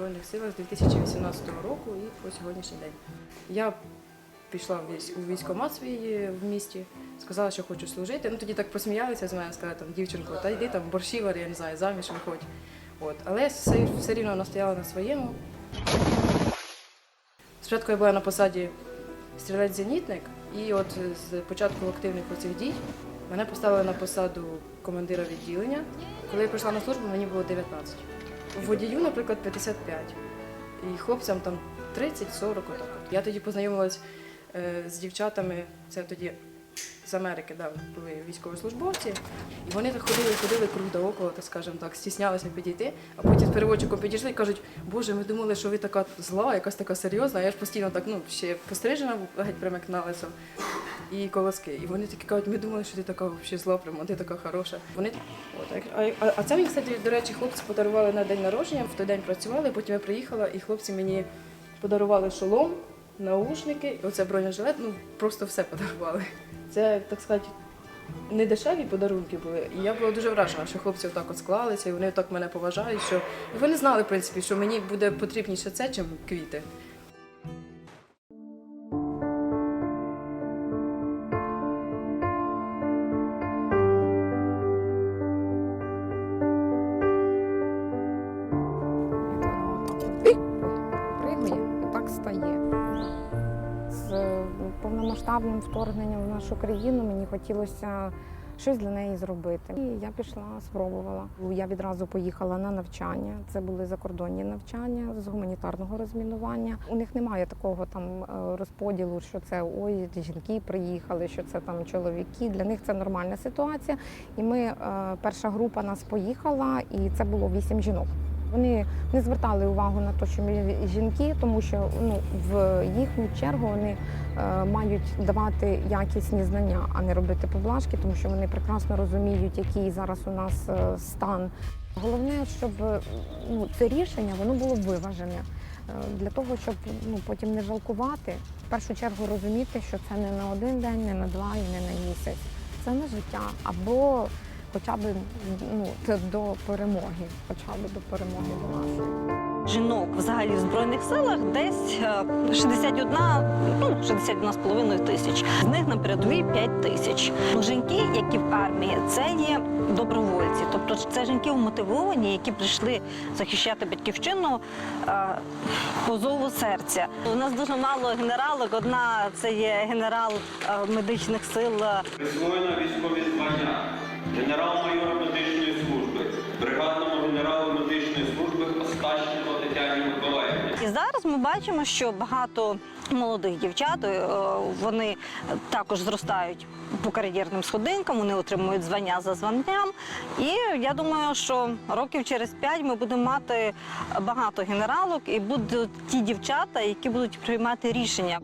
Збройних силах з 2018 року і по сьогоднішній день. Я пішла у військкомат свій е, в місті, сказала, що хочу служити. Ну тоді так посміялися з мене, сказали, там, дівчинко, та йди там борщі вари, я не знаю, заміж виходь. От. Але все, все рівно вона стояла на своєму. Спочатку я була на посаді стрілець-зенітник, і от з початку активних оцих дій мене поставили на посаду командира відділення. Коли я прийшла на службу, мені було 19. Водію, наприклад, 55. І хлопцям там 30-40 отак. от. Я тоді познайомилась е, з дівчатами, це тоді з Америки, да, були військовослужбовці. І вони так ходили, ходили круг да около, так скажемо так, стіснялися підійти, а потім з переводчиком підійшли і кажуть, Боже, ми думали, що ви така зла, якась така серйозна. А Я ж постійно так, ну, ще пострижена, геть лицо і колоски. І вони такі кажуть, ми думали, що ти така взагалі зла, прямо, ти така хороша. Вони от, а, а, а це мені, кстати, до речі, хлопці подарували на день народження, в той день працювали, потім я приїхала, і хлопці мені подарували шолом, наушники, і оце бронежилет, ну просто все подарували. Це, так сказати, не дешеві подарунки були. І я була дуже вражена, що хлопці отак от склалися, і вони так мене поважають. Що і вони знали, в принципі, що мені буде потрібніше це, чим квіти. Повномасштабним вторгненням в нашу країну мені хотілося щось для неї зробити. І я пішла, спробувала. Я відразу поїхала на навчання. Це були закордонні навчання з гуманітарного розмінування. У них немає такого там е, розподілу, що це ой, жінки приїхали, що це там чоловіки. Для них це нормальна ситуація. І ми е, перша група нас поїхала, і це було вісім жінок. Вони не звертали увагу на те, що ми жінки, тому що ну в їхню чергу вони е, мають давати якісні знання, а не робити поблажки, тому що вони прекрасно розуміють, який зараз у нас е, стан. Головне, щоб е, ну, це рішення воно було виважене. Е, Для того, щоб ну, потім не жалкувати, в першу чергу розуміти, що це не на один день, не на два і не на місяць. Це не життя або хоча б ну, це до перемоги, хоча б до перемоги до нашої. жінок взагалі в збройних силах десь е, 61, ну 61,5 тисяч. З них на передовій 5 тисяч. Жінки, які в армії, це є добровольці. Тобто це жінки вмотивовані, які прийшли захищати батьківщину е, по зову серця. У нас дуже мало генералок. Одна це є генерал е, медичних сил. Присвоєно військові звання генерал-майора медичної служби, бригадному генералу медичної служби Остащенко Тетяні Миколаївні. І зараз ми бачимо, що багато молодих дівчат е, вони також зростають по кар'єрним сходинкам, вони отримують звання за званням. І я думаю, що років через п'ять ми будемо мати багато генералок, і будуть ті дівчата, які будуть приймати рішення.